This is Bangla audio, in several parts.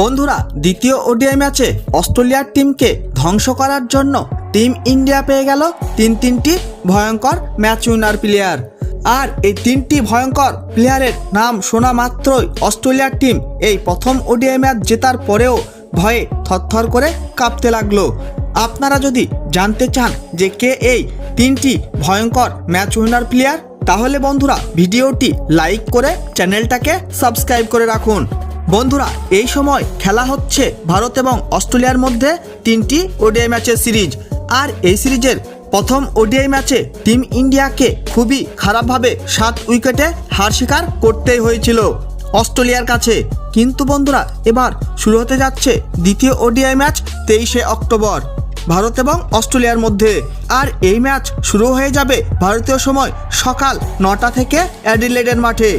বন্ধুরা, দ্বিতীয় ওডিআই ম্যাচে অস্ট্রেলিয়ার টিমকে ধ্বংস করার জন্য টিম ইন্ডিয়া পেয়ে গেল তিন তিনটি ভয়ঙ্কর ম্যাচ উইনার প্লেয়ার। আর এই তিনটি ভয়ঙ্কর প্লেয়ারের নাম শোনা মাত্রই অস্ট্রেলিয়ার টিম এই প্রথম ওডিআই ম্যাচ জেতার পরেও ভয়ে থরথর করে কাঁপতে লাগল। আপনারা যদি জানতে চান যে কে এই তিনটি ভয়ঙ্কর ম্যাচ উইনার প্লেয়ার, তাহলে বন্ধুরা, ভিডিওটি লাইক করে চ্যানেলটাকে সাবস্ক্রাইব করে রাখুন। বন্ধুরা, এই সময় খেলা হচ্ছে ভারত এবং অস্ট্রেলিয়ার মধ্যে তিনটি ওডিআই ম্যাচের সিরিজ। আর এই সিরিজের প্রথম ওডিআই ম্যাচে টিম ইন্ডিয়াকে খুবই খারাপভাবে সাত উইকেটে হার স্বীকার করতেই হয়েছিল অস্ট্রেলিয়ার কাছে। কিন্তু বন্ধুরা, এবার শুরু হতে যাচ্ছে দ্বিতীয় ওডিআই ম্যাচ তেইশে অক্টোবর ভারত এবং অস্ট্রেলিয়ার মধ্যে। আর এই ম্যাচ শুরু হয়ে যাবে ভারতীয় সময় সকাল নটা থেকে অ্যাডিলেডের মাঠে।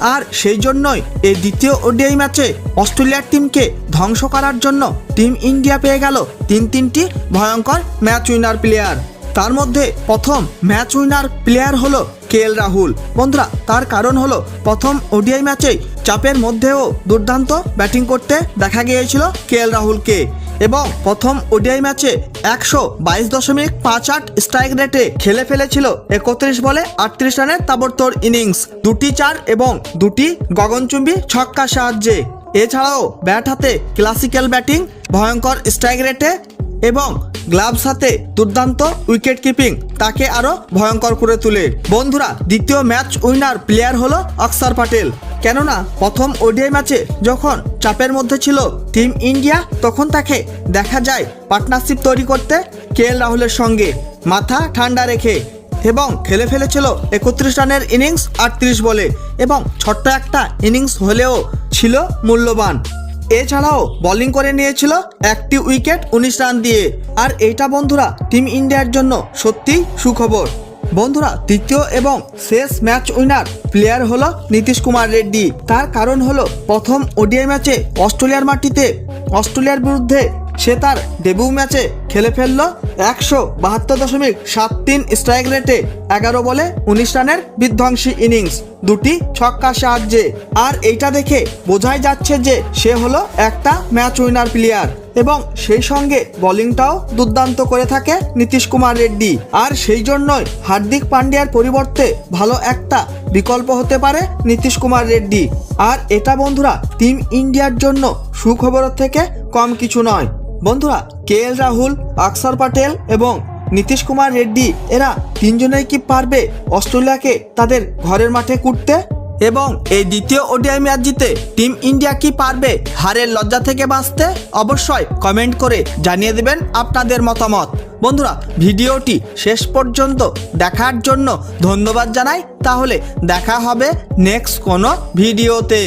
আর সেই জন্যই এই দ্বিতীয় ওডিআই ম্যাচে অস্ট্রেলিয়ার টিমকে ধ্বংস করার জন্য টিম ইন্ডিয়া পেয়ে গেল তিন তিনটি ভয়ঙ্কর ম্যাচ উইনার প্লেয়ার। তার মধ্যে প্রথম ম্যাচ উইনার প্লেয়ার হলো কে এল রাহুল। বন্ধুরা, তার কারণ হলো প্রথম ওডিআই ম্যাচেই চাপের মধ্যেও দুর্দান্ত ব্যাটিং করতে দেখা গিয়েছিল কে এল রাহুলকে। এবং প্রথম ওডিআই ম্যাচে একশো বাইশ দশমিক পাঁচ আট স্ট্রাইক রেটে খেলে ফেলেছিল একত্রিশ বলে আটত্রিশ রানের তাবড়তোড় ইনিংস দুটি চার এবং দুটি গগনচুম্বী ছক্কা সাহায্যে। এছাড়াও ব্যাট হাতে ক্লাসিক্যাল ব্যাটিং ভয়ঙ্কর স্ট্রাইক রেটে এবং গ্লাভস হাতে দুর্দান্ত উইকেট কিপিং তাকে আরও ভয়ঙ্কর করে তোলে। বন্ধুরা, দ্বিতীয় ম্যাচ উইনার প্লেয়ার হলো অক্সার পাটেল। কেননা, প্রথম ওডিআই ম্যাচে যখন চাপের মধ্যে ছিল টিম ইন্ডিয়া, তখন তাকে দেখা যায় পার্টনারশিপ তৈরি করতে কে রাহুলের সঙ্গে। মাথা ঠান্ডা রেখে এবং খেলে ফেলেছিল একত্রিশ রানের ইনিংস আটত্রিশ বলে এবং ছোট্ট একটা ইনিংস হলেও ছিল মূল্যবান। এছাড়াও বোলিং করে নিয়েছিল একটি উইকেট উনিশ রান দিয়ে। আর এটা বন্ধুরা টিম ইন্ডিয়ার জন্য সত্যি সুখবর। বন্ধুরা তৃতীয় এবং শেষ ম্যাচ উইনার প্লেয়ার হলো নীতিশ কুমার রেড্ডি। তার কারণ হলো, প্রথম ওডিআই ম্যাচে অস্ট্রেলিয়ার মাটিতে অস্ট্রেলিয়ার বিরুদ্ধে সে তার ডেবু ম্যাচে খেলে ফেলল একশো বাহাত্তর দশমিক সাত তিন স্ট্রাইক রেটে এগারো বলে উনিশ রানের বিধ্বংসী ইনিংস দুটি ছক্কার সাহায্যে। আর এইটা দেখে বোঝাই যাচ্ছে যে সে হলো একটা ম্যাচ উইনার প্লেয়ার এবং সেই সঙ্গে বোলিংটাও দুর্দান্ত করে থাকে নীতিশ কুমার রেড্ডি। আর সেই জন্যই হার্দিক পান্ডিয়ার পরিবর্তে ভালো একটা বিকল্প হতে পারে নীতিশ কুমার রেড্ডি। আর এটা বন্ধুরা টিম ইন্ডিয়ার জন্য সুখবরের থেকে কম কিছু নয়। বন্ধুরা, কে এল রাহুল অক্ষর পাটেল এবং নীতিশ কুমার রেড্ডি, এরা তিনজনেই কি পারবে অস্ট্রেলিয়াকে তাদের ঘরের মাঠে কুটতে? এবং এই দ্বিতীয় ওডিআই ম্যাচ জিতে টিম ইন্ডিয়া কি পারবে হারের লজ্জা থেকে বাঁচতে? অবশ্যই কমেন্ট করে জানিয়ে দেবেন আপনাদের মতামত। বন্ধুরা, ভিডিওটি শেষ পর্যন্ত দেখার জন্য ধন্যবাদ জানাই। তাহলে দেখা হবে নেক্সট কোনো ভিডিওতে।